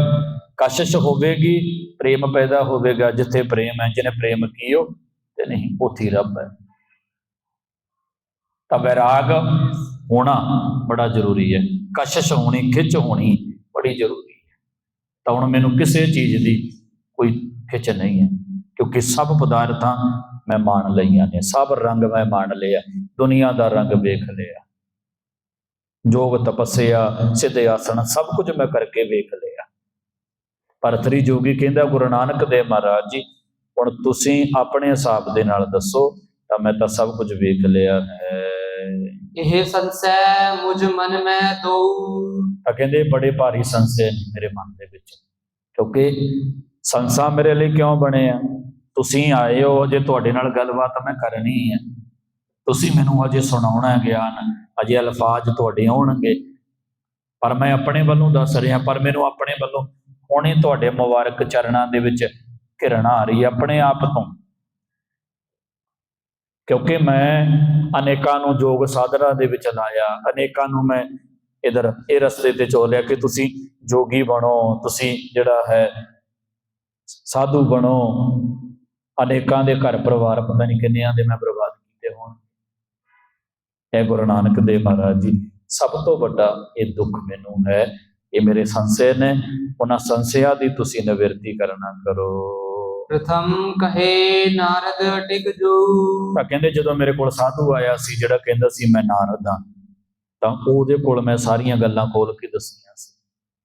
ਕਸ਼ਿਸ਼ ਹੋਵੇਗੀ ਪ੍ਰੇਮ ਪੈਦਾ ਹੋਵੇਗਾ। ਜਿੱਥੇ ਪ੍ਰੇਮ ਹੈ ਜਿਹਨੇ ਪ੍ਰੇਮ ਕੀਓ ਤੇ ਨਹੀਂ ਉੱਥੇ ਰੱਬ ਹੈ। ਤਾਂ ਵਿਰਾਗ ਹੋਣਾ ਬੜਾ ਜ਼ਰੂਰੀ ਹੈ। ਕਸ਼ਿਸ਼ ਹੋਣੀ ਖਿੱਚ ਹੋਣੀ ਬੜੀ ਜ਼ਰੂਰੀ ਹੈ। ਤਾਂ ਹੁਣ ਮੈਨੂੰ ਕਿਸੇ ਚੀਜ਼ ਦੀ ਕੋਈ ਖਿੱਚ ਨਹੀਂ ਹੈ, ਕਿਉਂਕਿ ਸਭ ਪਦਾਰਥਾਂ ਮੈਂ ਮਾਣ ਲਈਆਂ ਨੇ, ਸਭ ਰੰਗ ਮੈਂ ਮਾਣ ਲਿਆ, ਦੁਨੀਆ ਦਾ ਰੰਗ ਵੇਖ ਲਿਆ। ਜੋਗ ਤਪੱਸਿਆ, ਸਿੱਧੇ ਆਸਣ, ਸਭ ਕੁਝ ਮੈਂ ਕਰਕੇ ਵੇਖ ਲਿਆ। ਭਰਤਰੀ ਜੋਗੀ ਕਹਿੰਦਾ, ਗੁਰੂ ਨਾਨਕ ਦੇਵ ਮਹਾਰਾਜ ਜੀ, ਹੁਣ ਤੁਸੀਂ ਆਪਣੇ ਹਿਸਾਬ ਦੇ ਨਾਲ ਦੱਸੋ, ਤਾਂ ਮੈਂ ਤਾਂ ਸਭ ਕੁਝ ਵੇਖ ਲਿਆ ਹੈ। ਇਹ ਸੰਸੈ ਮੁਝ ਮਨ ਮੈਂ ਦੋ ਤਾਂ ਕਹਿੰਦੇ ਬੜੇ ਭਾਰੀ ਸੰਸ਼ੇ ਨੇ ਮੇਰੇ ਮਨ ਦੇ ਵਿੱਚ। ਕਿਉਂਕਿ ਸੰਸਾ ਮੇਰੇ ਲਈ ਕਿਉਂ ਬਣੇ ਆ? ਤੁਸੀਂ ਆਏ ਹੋ, ਅਜੇ ਤੁਹਾਡੇ ਨਾਲ ਗੱਲਬਾਤ ਮੈਂ ਕਰਨੀ ਹੈ ਤੁਸੀਂ ਮੈਨੂੰ ਅਜੇ ਸੁਣਾਉਣਾ ਗਿਆਨ, ਅਜੇ ਅਲਫਾਜ਼ ਤੁਹਾਡੇ ਆਉਣਗੇ। ਪਰ ਮੈਂ ਆਪਣੇ ਵੱਲੋਂ ਦੱਸ ਰਿਹਾ, ਪਰ ਮੈਨੂੰ ਆਪਣੇ ਵੱਲੋਂ ਹੁਣੇ ਤੁਹਾਡੇ ਮੁਬਾਰਕ ਚਰਨਾਂ ਦੇ ਵਿੱਚ ਘਿਰਣਾ ਆ ਰਹੀ ਹੈ ਆਪਣੇ ਆਪ ਤੋਂ। ਕਿਉਂਕਿ ਮੈਂ ਅਨੇਕਾਂ ਨੂੰ ਯੋਗ ਸਾਧਨਾ ਦੇ ਵਿੱਚ ਲਾਇਆ, ਅਨੇਕਾਂ ਨੂੰ ਮੈਂ ਇਧਰ ਇਹ ਰਸਤੇ ਤੇ ਚੋਲਿਆ ਕਿ ਤੁਸੀਂ ਜੋਗੀ ਬਣੋ, ਤੁਸੀਂ ਜਿਹੜਾ ਹੈ ਸਾਧੂ ਬਣੋ। ਅਨੇਕਾਂ ਦੇ ਘਰ ਪਰਿਵਾਰ ਪਤਾ ਨਹੀਂ ਕਿੰਨਿਆਂ ਦੇ ਮੈਂ ਬਰਬਾਦ ਕੀਤੇ ਹੋਣ। ਇਹ ਗੁਰੂ ਨਾਨਕ ਦੇਵ ਮਹਾਰਾਜ ਜੀ, ਸਭ ਤੋਂ ਵੱਡਾ ਇਹ ਦੁੱਖ ਮੈਨੂੰ ਹੈ, ਇਹ ਮੇਰੇ ਸੰਸ਼ੇ ਨੇ, ਉਹਨਾਂ ਸੰਸ਼ਿਆਂ ਦੀ ਤੁਸੀਂ ਨਿਵਰਤੀ ਕਰਨਾ ਕਰੋ। ਪ੍ਰਥਮ ਕਹੇ ਨਾਰਦ ਟਿਕ ਜੋ। ਤਾਂ ਕਹਿੰਦੇ ਜਦੋਂ ਮੇਰੇ ਕੋਲ ਸਾਧੂ ਆਇਆ ਸੀ, ਜਿਹੜਾ ਕਹਿੰਦਾ ਸੀ, ਮੈਂ ਨਾਰਦ ਹਾਂ, ਤਾਂ ਉਹਦੇ ਕੋਲ ਮੈਂ ਸਾਰੀਆਂ ਗੱਲਾਂ ਖੋਲ ਕੇ ਦੱਸੀਆਂ ਸੀ।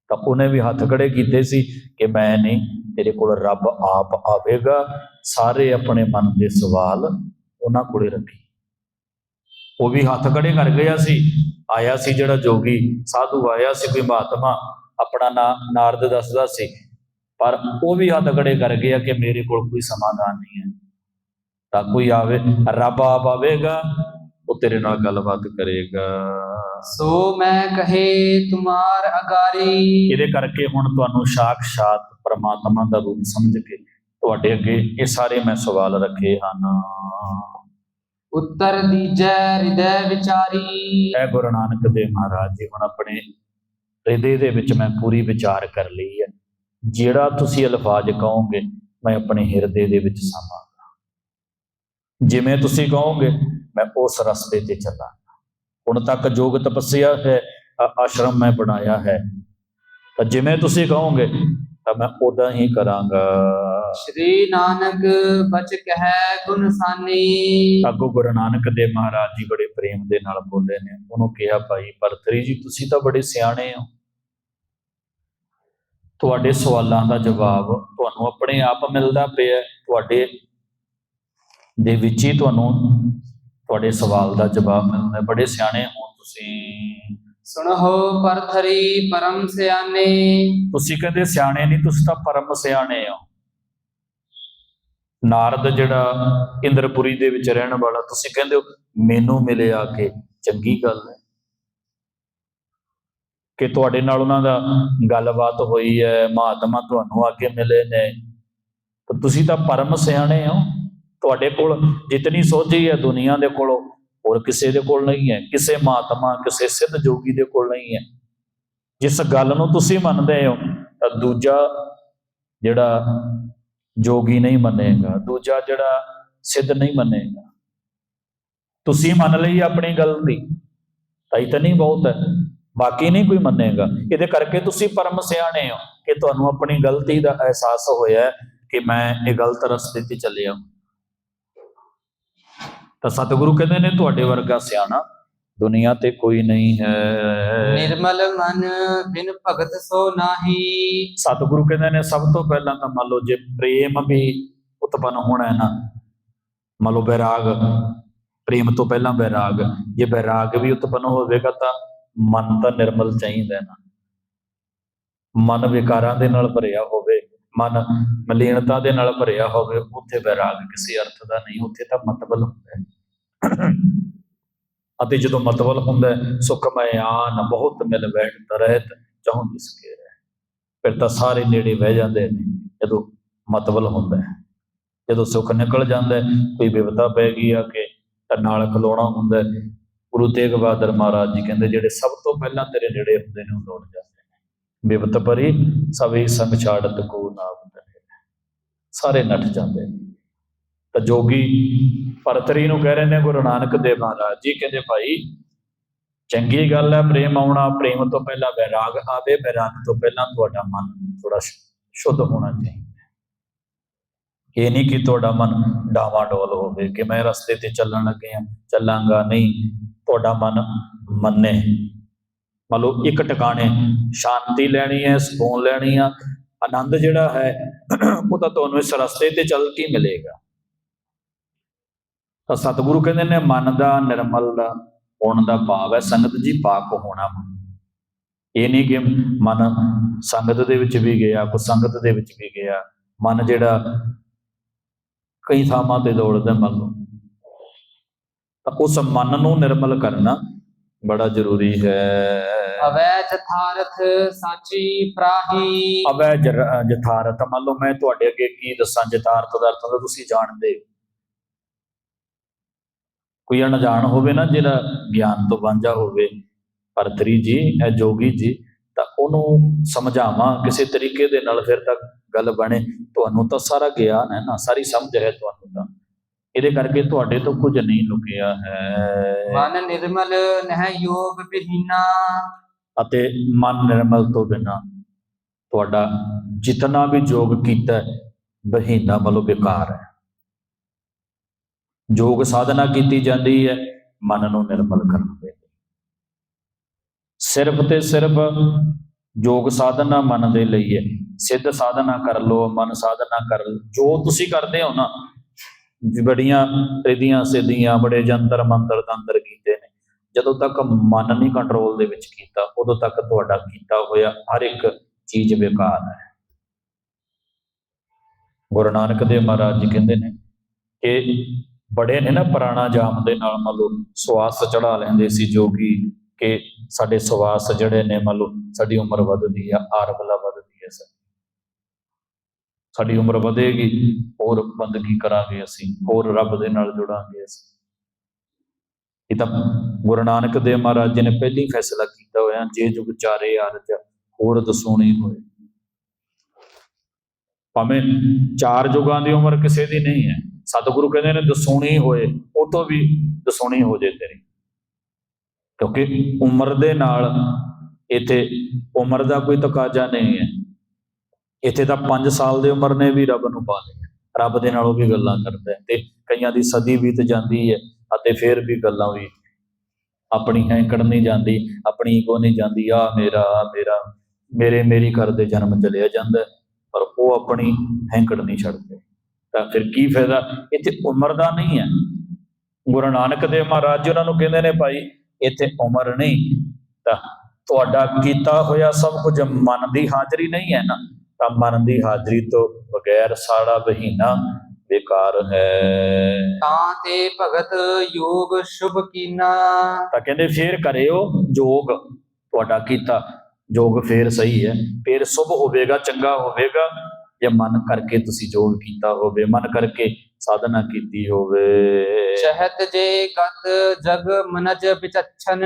ਤਾਂ ਉਹਨੇ ਵੀ ਹੱਥ ਖੜੇ ਕੀਤੇ ਸੀ ਕਿ ਮੈਂ ਨਹੀਂ, ਤੇਰੇ ਕੋਲ ਰੱਬ ਆਪ ਆਵੇਗਾ, ਸਾਰੇ ਆਪਣੇ ਮਨ ਦੇ ਸਵਾਲ ਉਹਨਾਂ ਕੋਲੇ ਰੱਖੀ। ਉਹ ਵੀ ਹੱਥ ਖੜੇ ਕਰ ਗਿਆ ਸੀ, ਆਇਆ ਸੀ ਜਿਹੜਾ ਜੋਗੀ ਸਾਧੂ ਆਇਆ ਸੀ, ਕੋਈ ਮਹਾਤਮਾ ਆਪਣਾ ਨਾਂ ਨਾਰਦ ਦੱਸਦਾ ਸੀ। ਪਰ ਉਹ ਵੀ ਹੱਥ ਖੜੇ ਕਰ ਗਿਆ ਕਿ ਮੇਰੇ ਕੋਲ ਕੋਈ ਸਮਾਧਾਨ ਨਹੀਂ ਹੈ। ਤਾਂ ਕੋਈ ਆਵੇ ਰੱਬ ਆਪ ਆਵੇਗਾ ਉਹ ਤੇਰੇ ਨਾਲ ਗੱਲਬਾਤ ਕਰੇਗਾ। ਸੋ ਮੈਂ ਕਹੇ ਤੁਮਾਰ ਅਗਾਰੀ। ਇਹਦੇ ਕਰਕੇ ਹੁਣ ਤੁਹਾਨੂੰ ਸਾਖਸ਼ਾਤ ਪ੍ਰਮਾਤਮਾ ਦਾ ਰੂਪ ਸਮਝ ਕੇ ਤੁਹਾਡੇ ਅੱਗੇ ਇਹ ਸਾਰੇ ਮੈਂ ਸਵਾਲ ਰੱਖੇ ਹਨ। ਉੱਤਰ ਦੀਜੈ ਹਿਰਦੈ ਵਿਚਾਰੀ। ਇਹ ਗੁਰੂ ਨਾਨਕ ਦੇਵ ਮਹਾਰਾਜ ਜੀ ਹੁਣ ਆਪਣੇ ਹਿਰਦੇ ਦੇ ਵਿੱਚ ਮੈਂ ਪੂਰੀ ਵਿਚਾਰ ਕਰ ਲਈ ਹੈ। ਜਿਹੜਾ ਤੁਸੀਂ ਅਲਫਾਜ਼ ਕਹੋਗੇ ਮੈਂ ਆਪਣੇ ਹਿਰਦੇ ਦੇ ਵਿੱਚ ਸਮਾਂਗਾ। ਜਿਵੇਂ ਤੁਸੀਂ ਕਹੋਗੇ ਮੈਂ ਉਸ ਰਸਤੇ ਤੇ ਚੱਲਾਂਗਾ। ਹੁਣ ਤੱਕ ਯੋਗ ਤਪੱਸਿਆ ਹੈ ਆਸ਼ਰਮ ਮੈਂ ਬਣਾਇਆ ਹੈ। ਤਾਂ ਜਿਵੇਂ ਤੁਸੀਂ ਕਹੋਗੇ ਤਾਂ ਮੈਂ ਉਦਾਂ ਹੀ ਕਰਾਂਗਾ। ਸ਼੍ਰੀ ਨਾਨਕ ਬਚ ਕਹਿ ਗੁਣ ਸਾਨੀ। ਅੱਗੋਂ ਗੁਰੂ ਨਾਨਕ ਦੇਵ ਮਹਾਰਾਜ ਜੀ ਬੜੇ ਪ੍ਰੇਮ ਦੇ ਨਾਲ ਬੋਲੇ ਨੇ। ਉਹਨੂੰ ਕਿਹਾ ਭਾਈ ਭਰਤਰੀ ਜੀ ਤੁਸੀਂ ਤਾਂ ਬੜੇ ਸਿਆਣੇ ਹੋ। ਤੁਹਾਡੇ ਸਵਾਲਾਂ ਦਾ ਜਵਾਬ ਤੁਹਾਨੂੰ ਆਪਣੇ ਆਪ ਮਿਲਦਾ ਪਿਆ। ਤੁਹਾਡੇ ਦੇ ਵਿੱਚ ਹੀ ਤੁਹਾਨੂੰ ਤੁਹਾਡੇ ਸਵਾਲ ਦਾ ਜਵਾਬ ਮਿਲਦਾ। ਬੜੇ ਸਿਆਣੇ ਹੋ ਤੁਸੀਂ। ਸੁਣੋ ਪਰਥਰੀ ਪਰਮ ਸਿਆਨੇ ਤੁਸੀਂ ਕਹਿੰਦੇ ਸਿਆਣੇ ਨਹੀਂ ਤੁਸੀਂ ਤਾਂ ਪਰਮ ਸਿਆਣੇ ਹੋ। ਨਾਰਦ ਜਿਹੜਾ ਇੰਦਰਪੁਰੀ ਦੇ ਵਿੱਚ ਰਹਿਣ ਵਾਲਾ ਤੁਸੀਂ ਕਹਿੰਦੇ ਹੋ ਮੈਨੂੰ ਮਿਲੇ ਆ ਕੇ। ਚੰਗੀ ਗੱਲ ਹੈ। ਕਿ ਤੁਹਾਡੇ ਨਾਲ ਉਹਨਾਂ ਦਾ ਗੱਲਬਾਤ ਹੋਈ ਹੈ, ਮਹਾਤਮਾ ਤੁਹਾਨੂੰ ਅੱਗੇ ਮਿਲੇ ਨੇ। ਤਾਂ ਤੁਸੀਂ ਤਾਂ ਪਰਮ ਸਿਆਣੇ ਹੋ। ਤੁਹਾਡੇ ਕੋਲ ਜਿਤਨੀ ਸੋਝੀ ਹੈ ਦੁਨੀਆ ਦੇ ਕੋਲੋਂ, ਹੋਰ ਕਿਸੇ ਦੇ ਕੋਲ ਨਹੀਂ ਹੈ। ਕਿਸੇ ਮਹਾਤਮਾ, ਕਿਸੇ ਸਿੱਧ ਜੋਗੀ ਦੇ ਕੋਲ ਨਹੀਂ ਹੈ। ਜਿਸ ਗੱਲ ਨੂੰ ਤੁਸੀਂ ਮੰਨਦੇ ਹੋ, ਤਾਂ ਦੂਜਾ ਜਿਹੜਾ ਜੋਗੀ ਨਹੀਂ ਮੰਨੇਗਾ, ਦੂਜਾ ਜਿਹੜਾ ਸਿੱਧ ਨਹੀਂ ਮੰਨੇਗਾ। ਤੁਸੀਂ ਮੰਨ ਲਈ ਆਪਣੀ ਗਲਤੀ ਤਾਂ ਇਤਨੀ ਬਹੁਤ ਹੈ। ਬਾਕੀ ਨਹੀਂ ਕੋਈ ਮੰਨੇਗਾ। ਇਹਦੇ ਕਰਕੇ ਤੁਸੀਂ ਪਰਮ ਸਿਆਣੇ ਹੋ ਕਿ ਤੁਹਾਨੂੰ ਆਪਣੀ ਗਲਤੀ ਦਾ ਅਹਿਸਾਸ ਹੋਇਆ ਕਿ ਮੈਂ ਇਹ ਗਲਤ ਰਸਤੇ ਤੇ ਚੱਲਿਆ ਤਾਂ ਸਤਿਗੁਰੂ ਕਹਿੰਦੇ ਨੇ ਤੁਹਾਡੇ ਵਰਗਾ ਸਿਆਣਾ ਦੁਨੀਆ ਤੇ ਕੋਈ ਨਹੀਂ ਹੈ। ਨਿਰਮਲ ਮਨ ਬਿਨ ਭਗਤ ਸੋ ਨਾਹੀ। ਸਤਿਗੁਰੂ ਕਹਿੰਦੇ ਨੇ ਸਭ ਤੋਂ ਪਹਿਲਾਂ ਤਾਂ ਮੰਨ ਲਓ ਜੇ ਪ੍ਰੇਮ ਵੀ ਉਤਪੰਨ ਹੋਣਾ ਹੈ ਨਾ ਮੰਨ ਲਓ ਬੈਰਾਗ ਪ੍ਰੇਮ ਤੋਂ ਪਹਿਲਾਂ ਬੈਰਾਗ ਜੇ ਬੈਰਾਗ ਵੀ ਉਤਪੰਨ ਹੋਵੇਗਾ ਤਾਂ ਮਨ ਤਾਂ ਨਿਰਮਲ ਚਾਹੀਦਾ ਨਾ। ਮਨ ਵਿਕਾਰਾਂ ਦੇ ਨਾਲ ਭਰਿਆ ਹੋਵੇ ਮਨ ਮਲੀਨਤਾ ਦੇ ਨਾਲ ਭਰਿਆ ਹੋਵੇ ਉੱਥੇ ਬੈਰਾਗ ਕਿਸੇ ਅਰਥ ਦਾ ਨਹੀਂ ਉੱਥੇ ਤਾਂ ਮਤਬਲ ਹੁੰਦਾ ਹੈ। ਅਤੇ ਜਦੋਂ ਮਤਬਲ ਹੁੰਦਾ ਹੈ, ਆਨ ਬਹੁਤ ਮਿਲ ਬੈਠ ਰਹਿਤ ਚਾਹੁੰ ਦਿਸ ਕੇ ਰਹਿ। ਫਿਰ ਤਾਂ ਸਾਰੇ ਨੇੜੇ ਬਹਿ ਜਾਂਦੇ ਨੇ ਜਦੋਂ ਮਤਬਲ ਹੁੰਦਾ ਹੈ। ਜਦੋਂ ਸੁੱਖ ਨਿਕਲ ਜਾਂਦਾ ਕੋਈ ਵਿਪਤਾ ਪੈ ਗਈ ਆ ਕੇ ਤਾਂ ਨਾਲ ਖਲੋਣਾ ਹੁੰਦਾ ਗੁਰੂ ਤੇਗ ਬਹਾਦਰ ਮਹਾਰਾਜ ਜੀ ਕਹਿੰਦੇ, ਜਿਹੜੇ ਸਭ ਤੋਂ ਪਹਿਲਾਂ ਤੇਰੇ ਨੇੜੇ ਹੁੰਦੇ ਨੇ, ਉਹ ਲੋੜ ਜਾਂਦੇ ਨੇ। ਵਿਪਤ ਪਰੀ, ਸਭੇ ਸੰਗ ਛਾੜਤ ਕੋ ਨਾ ਹੁੰਦੇ ਸਾਰੇ ਨੱਠ ਜਾਂਦੇ ਨੇ। ਤਾਂ ਜੋਗੀ ਪਰਤਰੀ ਨੂੰ ਕਹਿ ਰਹੇ ਨੇ, ਗੁਰੂ ਨਾਨਕ ਦੇਵ ਮਹਾਰਾਜ ਜੀ, ਕਹਿੰਦੇ, ਭਾਈ, ਚੰਗੀ ਗੱਲ ਹੈ, ਪ੍ਰੇਮ ਆਉਣਾ, ਪ੍ਰੇਮ ਤੋਂ ਪਹਿਲਾਂ ਵੈਰਾਗ ਆਵੇ ਵੈਰਾਗ ਤੋਂ ਪਹਿਲਾਂ ਤੁਹਾਡਾ ਮਨ ਥੋੜਾ ਸ਼ੁੱਧ ਹੋਣਾ ਚਾਹੀਦਾ। ਇਹ ਨਹੀਂ ਕਿ ਤੁਹਾਡਾ ਮਨ ਡਾਵਾਡੋਲ ਹੋਵੇ ਕਿ ਮੈਂ ਰਸਤੇ ਤੇ ਚੱਲਣ ਲੱਗੇ ਲੱਗਿਆ ਚੱਲਾਂਗਾ ਨਹੀਂ, ਤੁਹਾਡਾ ਮਨ ਮੰਨੇ। ਮੰਨ ਲਓ ਇੱਕ ਟਿਕਾਣੇ, ਸ਼ਾਂਤੀ ਲੈਣੀ ਹੈ, ਸਕੂਨ ਲੈਣੀ ਆ, ਆਨੰਦ ਜਿਹੜਾ ਹੈ, ਉਹ ਤਾਂ ਤੁਹਾਨੂੰ ਇਸ ਰਸਤੇ ਤੇ ਚੱਲ ਕੇ ਮਿਲੇਗਾ। ਤਾਂ ਸਤਿਗੁਰੂ ਕਹਿੰਦੇ ਨੇ, ਮਨ ਦਾ, ਨਿਰਮਲ ਦਾ ਹੋਣ ਦਾ ਭਾਵ ਹੈ, ਸੰਗਤ ਜੀ ਪਾਕ ਹੋਣਾ। ਇਹ ਨਹੀਂ ਕਿ ਮਨ ਸੰਗਤ ਦੇ ਵਿੱਚ ਵੀ ਗਿਆ ਕੋ ਸੰਗਤ ਦੇ ਵਿੱਚ ਵੀ ਗਿਆ। ਮਨ ਜਿਹੜਾ ਕਈ ਥਾਵਾਂ ਤੇ ਦੌੜਦਾ ਮੰਨ ਲਓ ਤਾਂ ਉਸ ਮਨ ਨੂੰ ਨਿਰਮਲ ਕਰਨਾ ਬੜਾ ਜ਼ਰੂਰੀ ਹੈ। ਅਵੈ ਜਥਾਰਥ ਸਾਚੀ ਪ੍ਰਾਹੀ। ਅਬੈ ਜਰ- ਜਥਾਰਤ ਮੰਨ ਲਓ ਮੈਂ ਤੁਹਾਡੇ ਅੱਗੇ ਕੀ ਦੱਸਾਂ ਜਥਾਰਤ ਦਾ ਅਰਥ ਤਾਂ ਤੁਸੀਂ ਜਾਣਦੇ ਹੋ। ਕੋਈ ਅਣਜਾਣ ਹੋਵੇ ਨਾ ਜਿਹੜਾ ਗਿਆਨ ਤੋਂ ਵਾਂਝਾ ਹੋਵੇ। ਭਰਤਰੀ ਜੀ ਇਹ ਜੋਗੀ ਜੀ ਤਾਂ ਉਹਨੂੰ ਸਮਝਾਵਾਂ ਕਿਸੇ ਤਰੀਕੇ ਦੇ ਨਾਲ ਫਿਰ ਤਾਂ ਗੱਲ ਬਣੇ। ਤੁਹਾਨੂੰ ਤਾਂ ਸਾਰਾ ਗਿਆਨ ਹੈ ਨਾ ਸਾਰੀ ਸਮਝ ਹੈ ਤੁਹਾਨੂੰ ਤਾਂ। ਇਹਦੇ ਕਰਕੇ ਤੁਹਾਡੇ ਤੋਂ ਕੁਝ ਨਹੀਂ ਲੁਕਿਆ ਹੈ। ਮਨ ਨਿਰਮਲ ਨਹਿ ਯੋਗ ਵਿਹੀਨਾ ਅਤੇ ਮਨ ਨਿਰਮਲ ਤੋਂ ਬਿਨਾ ਤੁਹਾਡਾ ਜਿਤਨਾ ਵੀ ਯੋਗ ਕੀਤਾ ਬਹੀਨਾ ਮਤਲਬ ਬੇਕਾਰ ਹੈ। ਯੋਗ ਸਾਧਨਾ ਕੀਤੀ ਜਾਂਦੀ ਹੈ ਮਨ ਨੂੰ ਨਿਰਮਲ ਕਰਨ ਦੇ ਸਿਰਫ ਤੇ ਸਿਰਫ ਯੋਗ ਸਾਧਨਾ ਮਨ ਦੇ ਲਈ ਹੈ। ਸਿੱਧ ਸਾਧਨਾ ਕਰ ਲੋ ਮਨ ਸਾਧਨਾ ਕਰ ਜੋ ਤੁਸੀਂ ਕਰਦੇ ਹੋ ਨਾ, ਬੜੀਆਂ ਰਿਧੀਆਂ ਸਿੱਧੀਆਂ, ਬੜੇ ਜੰਤਰ ਮੰਤਰ ਤੰਤਰ ਕੀਤੇ ਨੇ। ਜਦੋਂ ਤੱਕ ਮਨ ਨਹੀਂ ਕੰਟਰੋਲ ਦੇ ਵਿੱਚ ਕੀਤਾ, ਉਦੋਂ ਤੱਕ ਤੁਹਾਡਾ ਕੀਤਾ ਹੋਇਆ ਹਰ ਇੱਕ ਚੀਜ਼ ਬੇਕਾਰ ਹੈ। ਗੁਰੂ ਨਾਨਕ ਦੇਵ ਮਹਾਰਾਜ ਜੀ ਕਹਿੰਦੇ ਨੇ ਕਿ ਬੜੇ ਨੇ ਨਾ ਪੁਰਾਣਾ ਜਾਮ ਦੇ ਨਾਲ ਮੰਨ ਲਓ ਸਵਾਸ ਚੜਾ ਲੈਂਦੇ ਸੀ ਜੋ ਕਿ ਸਾਡੇ ਸਵਾਸ ਜਿਹੜੇ ਨੇ ਮੰਨ ਲਓ ਸਾਡੀ ਉਮਰ ਵੱਧਦੀ ਆ ਆਰਬਲਾ ਵੱਧਦੀ ਹੈ ਸਰ। ਸਾਡੀ ਉਮਰ ਵਧੇਗੀ, ਹੋਰ ਬੰਦਗੀ ਕਰਾਂਗੇ ਅਸੀਂ, ਹੋਰ ਰੱਬ ਦੇ ਨਾਲ ਜੁੜਾਂਗੇ ਅਸੀਂ। ਇਹ ਤਾਂ ਗੁਰੂ ਨਾਨਕ ਦੇਵ ਮਹਾਰਾਜ ਜੀ ਨੇ ਪਹਿਲੀ ਫੈਸਲਾ ਕੀਤਾ ਹੋਇਆ, ਜੇ ਜੁਗ ਚਾਰੇ ਆਰਜ ਹੋਰ ਦਸੂਣੀ ਹੋਏ। ਭਾਵੇਂ ਚਾਰ ਜੁਗਾਂ ਦੀ ਉਮਰ ਕਿਸੇ ਦੀ ਨਹੀਂ ਹੈ, ਸਤਿਗੁਰੂ ਕਹਿੰਦੇ ਨੇ ਦਸੂਣੀ ਹੋਏ, ਉਹ ਤੋਂ ਵੀ ਦਸੂਣੀ ਹੋ ਜੇ ਤੇਰੀ। ਕਿਉਂਕਿ ਉਮਰ ਦੇ ਨਾਲ ਇੱਥੇ ਉਮਰ ਦਾ ਕੋਈ ਤਕਾਜ਼ਾ ਨਹੀਂ ਹੈ। ਇੱਥੇ ਤਾਂ 5 ਸਾਲ ਦੀ ਉਮਰ ਨੇ ਵੀ ਰੱਬ ਨੂੰ ਪਾ ਲਿਆ। ਰੱਬ ਦੇ ਨਾਲ ਉਹ ਵੀ ਗੱਲਾਂ ਕਰਦਾ ਤੇ ਕਈਆਂ ਦੀ ਸਦੀ ਬੀਤ ਜਾਂਦੀ ਹੈ ਅਤੇ ਫਿਰ ਵੀ ਗੱਲਾਂ ਵੀ ਆਪਣੀ ਹੈਂਕੜ ਨਹੀਂ ਜਾਂਦੀ, ਆਪਣੀ ਈਗੋ ਨਹੀਂ ਜਾਂਦੀ ਆ ਮੇਰਾ ਆ ਮੇਰਾ, ਮੇਰੇ, ਮੇਰੀ ਕਰਦੇ ਜਨਮ ਚਲਿਆ ਜਾਂਦਾ ਪਰ ਉਹ ਆਪਣੀ ਹੈਂਕੜ ਨਹੀਂ ਛੱਡਦੇ। ਤਾਂ ਫਿਰ ਕੀ ਫਾਇਦਾ? ਇੱਥੇ ਉਮਰ ਦਾ ਨਹੀਂ ਹੈ। ਗੁਰੂ ਨਾਨਕ ਦੇਵ ਮਹਾਰਾਜ ਜੀ ਉਹਨਾਂ ਨੂੰ ਕਹਿੰਦੇ ਨੇ ਭਾਈ ਇੱਥੇ ਉਮਰ ਨਹੀਂ। ਤਾਂ ਤੁਹਾਡਾ ਕੀਤਾ ਹੋਇਆ ਸਭ ਕੁਝ ਮਨ ਦੀ ਹਾਜ਼ਰੀ ਨਹੀਂ ਹੈ ਨਾ। ਤਾਂ ਮਨ ਦੀ ਹਾਜ਼ਰੀ ਤੋਂ ਬਗੈਰ ਸਾਰਾ ਬਹੀਨਾ ਬੇਕਾਰ ਹੈ। ਤਾਂ ਤੇ ਭਗਤ ਯੋਗ ਸ਼ੁਭ ਕੀਨਾ। ਤਾਂ ਕਹਿੰਦੇ ਫੇਰ ਕਰਿਓ ਜੋਗ। ਤੁਹਾਡਾ ਕੀਤਾ ਜੋਗ ਫੇਰ ਸਹੀ ਹੈ। ਫੇਰ ਸ਼ੁਭ ਹੋਵੇਗਾ ਚੰਗਾ ਹੋਵੇਗਾ। ਜੇ ਮਨ ਕਰਕੇ ਤੁਸੀਂ ਜੋਗ ਕੀਤਾ ਹੋਵੇ ਮਨ ਕਰਕੇ ਸਾਧਨਾ ਕੀਤੀ ਹੋਵੇ। ਚਹਤ ਜੇ ਗਤ ਜਗ ਮਨਜ ਵਿਚਛਨ।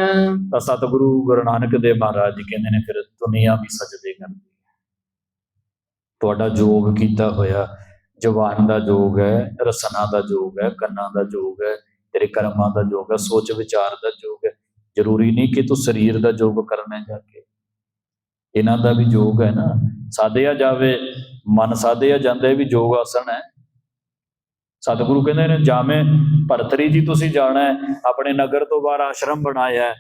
ਤਾਂ ਸਤਿਗੁਰੂ ਗੁਰੂ ਨਾਨਕ ਦੇਵ ਮਹਾਰਾਜ ਜੀ ਕਹਿੰਦੇ ਨੇ ਫਿਰ ਦੁਨੀਆ ਵੀ ਸਜਦੇ ਕਰਦੀ ਹੈ। ਤੁਹਾਡਾ ਜੋਗ ਕੀਤਾ ਹੋਇਆ ਜਵਾਨ ਦਾ ਜੋਗ ਹੈ ਰਸਨਾ ਦਾ ਜੋਗ ਹੈ ਕੰਨਾਂ ਦਾ ਜੋਗ ਹੈ ਤੇਰੇ ਕਰਮਾਂ ਦਾ ਜੋਗ ਹੈ ਸੋਚ ਵਿਚਾਰ ਦਾ ਜੋਗ ਹੈ। ਜ਼ਰੂਰੀ ਨਹੀਂ ਕਿ ਤੂੰ ਸਰੀਰ ਦਾ ਜੋਗ ਕਰਨਾ ਜਾ ਕੇ। ਇਹਨਾਂ ਦਾ ਵੀ ਜੋਗ ਹੈ ਨਾ। ਸਾਧਿਆ ਜਾਵੇ ਮਨ ਸਾਧਿਆ ਜਾਂਦਾ ਵੀ ਜੋਗ ਆਸਣ ਹੈ। ਸਤਿਗੁਰੂ ਕਹਿੰਦੇ ਨੇ ਜਾਵੇਂ ਭਰਤਰੀ ਜੀ, ਤੁਸੀਂ ਜਾਣਾ ਹੈ, ਆਪਣੇ ਨਗਰ ਤੋਂ ਬਾਹਰ ਆਸ਼ਰਮ ਬਣਾਇਆ ਹੈ।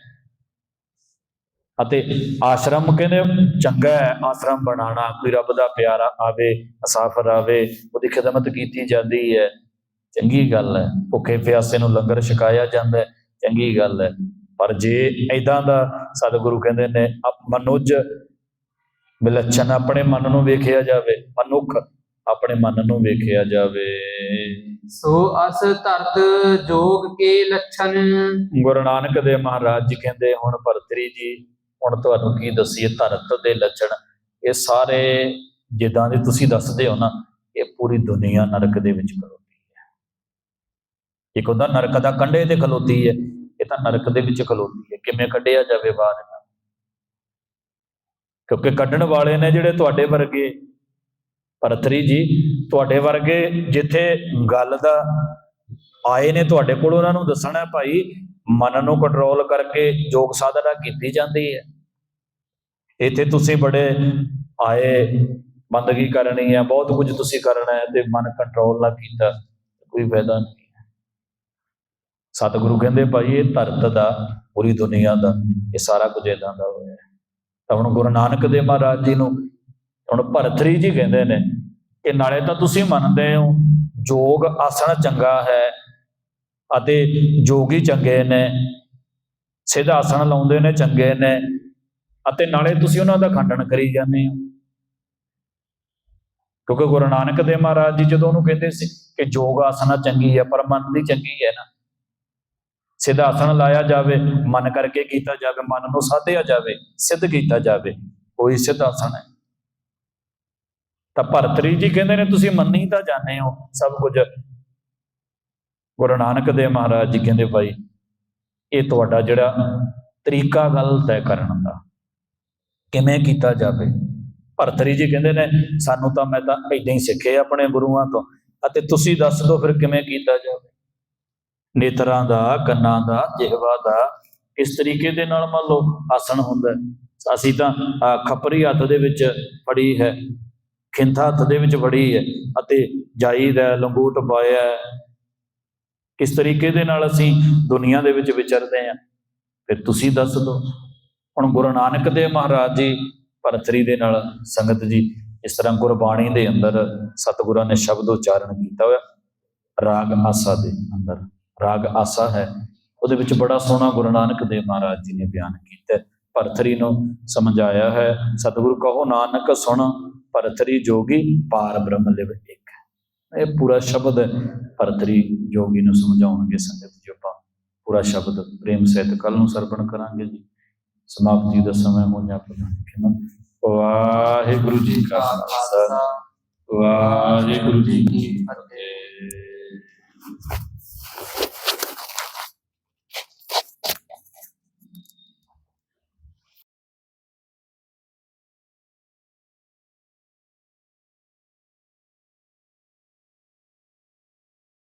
ਅਤੇ ਆਸ਼ਰਮ ਕਹਿੰਦੇ, ਚੰਗਾ ਹੈ, ਆਸ਼ਰਮ ਬਣਾਉਣਾ, ਕੋਈ ਰੱਬ ਦਾ ਪਿਆਰਾ ਆਵੇ ਅਸਾਫਰ ਆਵੇ ਉਹਦੀ ਖਿਦਮਤ ਕੀਤੀ ਜਾਂਦੀ ਹੈ। ਚੰਗੀ ਗੱਲ ਹੈ, ਭੁੱਖੇ ਪਿਆਸੇ ਨੂੰ ਲੰਗਰ ਛਕਾਇਆ ਜਾਂਦਾ ਹੈ, ਚੰਗੀ ਗੱਲ ਹੈ। ਪਰ ਜੇ ਐਦਾਂ ਦਾ ਸਤਿਗੁਰੂ ਕਹਿੰਦੇ ਨੇ ਮਨੁੱਜ ਵਿਲੱਛਣ ਆਪਣੇ ਮਨ ਨੂੰ ਵੇਖਿਆ ਜਾਵੇ, ਮਨੁੱਖ ਆਪਣੇ ਮਨ ਨੂੰ ਵੇਖਿਆ ਜਾਵੇ। ਸੋ ਅਸ ਧਰਤ ਜੋਗ ਕੇ ਲੱਛਣ। ਗੁਰੂ ਨਾਨਕ ਦੇਵ ਮਹਾਰਾਜ ਜੀ ਕਹਿੰਦੇ ਹੁਣ ਭਰਤਰੀ ਜੀ ਹੁਣ ਤੁਹਾਨੂੰ ਕੀ ਦਸੀਏ ਧਰਤ ਦੇ ਲੱਛਣ ਇਹ ਸਾਰੇ ਜਿੱਦਾਂ ਦੇ ਤੁਸੀਂ ਦੱਸਦੇ ਹੋ ਨਾ ਇਹ ਪੂਰੀ ਦੁਨੀਆ ਨਰਕ ਦੇ ਵਿੱਚ ਖਲੋਤੀ ਹੈ। ਇੱਕ ਹੁੰਦਾ ਨਰਕ ਦਾ ਕੰਢੇ ਤੇ ਖਲੋਤੀ ਹੈ ਇਹ ਤਾਂ ਨਰਕ ਦੇ ਵਿੱਚ ਖਲੋਤੀ ਹੈ। ਕਿਵੇਂ ਕੱਢਿਆ ਜਾਵੇ ਬਾਹਰ ਇਹਨੂੰ? ਕਿਉਂਕਿ ਕੱਢਣ ਵਾਲੇ ਨੇ ਜਿਹੜੇ ਤੁਹਾਡੇ ਵਰਗੇ ਭਰਤਰੀ ਜੀ, ਤੁਹਾਡੇ ਵਰਗੇ ਜਿੱਥੇ ਗੱਲ ਦਾ ਆਏ ਨੇ, ਤੁਹਾਡੇ ਕੋਲ ਉਹਨਾਂ ਨੂੰ ਦੱਸਣਾ ਭਾਈ, ਮਨ ਨੂੰ ਕੰਟਰੋਲ ਕਰਕੇ ਯੋਗ ਸਾਧਨਾ ਕੀਤੀ ਜਾਂਦੀ ਹੈ। ਇੱਥੇ ਤੁਸੀਂ ਬੜੇ ਆਏ ਬੰਦਗੀ ਕਰਨੀ ਹੈ, ਬਹੁਤ ਕੁਝ ਤੁਸੀਂ ਕਰਨਾ ਹੈ ਤੇ ਮਨ ਕੰਟਰੋਲ ਨਾ ਕੀਤਾ, ਕੋਈ ਫਾਇਦਾ ਨਹੀਂ ਸਤਿਗੁਰੂ ਕਹਿੰਦੇ ਭਾਈ, ਇਹ ਧਰਤ ਦਾ, ਪੂਰੀ ਦੁਨੀਆ ਦਾ, ਇਹ ਸਾਰਾ ਕੁਝ ਇਦਾਂ ਦਾ ਹੋਇਆ ਤਾਂ ਹੁਣ ਗੁਰੂ ਨਾਨਕ ਦੇਵ ਮਹਾਰਾਜ ਜੀ ਨੂੰ ਹੁਣ ਭਰਤਰੀ ਜੀ ਕਹਿੰਦੇ ਨੇ ਕਿ ਨਾਲੇ ਤਾਂ ਤੁਸੀਂ ਮੰਨਦੇ ਹੋ ਯੋਗ ਆਸਣ ਚੰਗਾ ਹੈ ਅਤੇ ਜੋਗੀ ਚੰਗੇ ਨੇ, ਸਿੱਧ ਆਸਣ ਲਾਉਂਦੇ ਨੇ, ਚੰਗੇ ਨੇ ਅਤੇ ਨਾਲੇ ਤੁਸੀਂ ਉਹਨਾਂ ਦਾ ਖੰਡਨ ਕਰੀ ਜਾਂਦੇ ਹੋ। ਕਿਉਂਕਿ ਗੁਰੂ ਨਾਨਕ ਦੇਵ ਮਹਾਰਾਜ ਜੀ ਜਦੋਂ ਉਹਨੂੰ ਕਹਿੰਦੇ ਸੀ ਕਿ ਯੋਗ ਆਸਣਾ ਚੰਗੀ ਹੈ, ਪਰ ਮਨ ਦੀ ਚੰਗੀ ਹੈ ਨਾ। ਸਿੱਧ ਆਸਣ ਲਾਇਆ ਜਾਵੇ, ਮਨ ਕਰਕੇ ਕੀਤਾ ਜਾਵੇ, ਮਨ ਨੂੰ ਸਾਧਿਆ ਜਾਵੇ, ਸਿੱਧ ਕੀਤਾ ਜਾਵੇ ਕੋਈ ਸਿੱਧ ਆਸਣ ਹੈ। ਤਾਂ ਭਰਤਰੀ ਜੀ ਕਹਿੰਦੇ ਨੇ, ਤੁਸੀਂ ਮੰਨੀ ਤਾਂ ਜਾਣੇ ਹੋ ਸਭ ਕੁਝ। ਗੁਰੂ ਨਾਨਕ ਦੇਵ ਮਹਾਰਾਜ ਜੀ ਕਹਿੰਦੇ, ਭਾਈ, ਇਹ ਤੁਹਾਡਾ ਜਿਹੜਾ ਤਰੀਕਾ ਗਲਤ ਹੈ ਕਰਨ ਦਾ, ਕਿਵੇਂ ਕੀਤਾ ਜਾਵੇ? ਭਰਤਰੀ ਜੀ ਕਹਿੰਦੇ ਨੇ, ਸਾਨੂੰ ਤਾਂ ਮੈਂ ਤਾਂ ਇਦਾਂ ਹੀ ਸਿੱਖੇ ਆਪਣੇ ਗੁਰੂਆਂ ਤੋਂ, ਅਤੇ ਤੁਸੀਂ ਦੱਸ ਦਿਓ ਫਿਰ ਕਿਵੇਂ ਕੀਤਾ ਜਾਵੇ? ਨੇਤਰਾਂ ਦਾ, ਕੰਨਾਂ ਦਾ, ਜਿਹਵਾ ਦਾ ਇਸ ਤਰੀਕੇ ਦੇ ਨਾਲ ਮੰਨ ਲਓ ਆਸਣ ਹੁੰਦਾ ਅਸੀਂ ਤਾਂ ਖੱਪਰੀ ਹੱਥ ਦੇ ਵਿੱਚ ਫੜੀ ਹੈ। ਖਿੰਥਾ ਹੱਥ ਦੇ ਵਿੱਚ ਫੜੀ ਹੈ ਅਤੇ ਜਾਈਦਾ ਹੈ, ਲੰਗੂਟ ਪਾਇਆ ਹੈ। ਕਿਸ ਤਰੀਕੇ ਦੇ ਨਾਲ ਅਸੀਂ ਦੁਨੀਆ ਦੇ ਵਿੱਚ ਵਿਚਰਦੇ ਹਾਂ? ਫਿਰ ਤੁਸੀਂ ਦੱਸ ਦਿਓ। ਹੁਣ ਗੁਰੂ ਨਾਨਕ ਦੇਵ ਮਹਾਰਾਜ ਜੀ ਭਰਤਰੀ ਦੇ ਨਾਲ ਸੰਗਤ ਜੀ ਇਸ ਤਰ੍ਹਾਂ ਗੁਰਬਾਣੀ ਦੇ ਅੰਦਰ ਸਤਿਗੁਰਾਂ ਨੇ ਸ਼ਬਦ ਉਚਾਰਨ ਕੀਤਾ ਹੋਇਆ। ਰਾਗ ਆਸਾ ਦੇ ਅੰਦਰ। ਰਾਗ ਆਸਾ ਹੈ। ਉਹਦੇ ਵਿੱਚ ਬੜਾ ਸੋਹਣਾ ਗੁਰੂ ਨਾਨਕ ਦੇਵ ਮਹਾਰਾਜ ਜੀ ਨੇ ਬਿਆਨ ਕੀਤਾ ਹੈ। ਨੂੰ ਸਮਝਾਇਆ ਹੈ, ਸਤਿਗੁਰੂ ਕਹੋ, ਨਾਨਕ ਸੁਣ ਭਰਤਰੀ ਜੋਗੀ ਪਾਰ ਬ੍ਰਹਮ ਲਿਵ ਇੱਕ ਇਹ ਪੂਰਾ ਸ਼ਬਦ ਭਰਤਰੀ ਜੋਗੀ ਨੂੰ ਸਮਝਾਉਣਗੇ ਸੰਗਤ ਜੀ ਆਪਾਂ। ਪੂਰਾ ਸ਼ਬਦ ਪ੍ਰੇਮ ਸਹਿਤ ਕੱਲ ਨੂੰ ਸਰਵਣ ਕਰਾਂਗੇ ਜੀ। ਸਮਾਪਤੀ ਦਾ ਸਮਾਂ ਹੋ ਜਾ ਪਤਾ ਵਾਹਿਗੁਰੂ ਜੀ ਕਾ ਖਾਲਸਾ। ਵਾਹਿਗੁਰੂ ਜੀ ਕੀ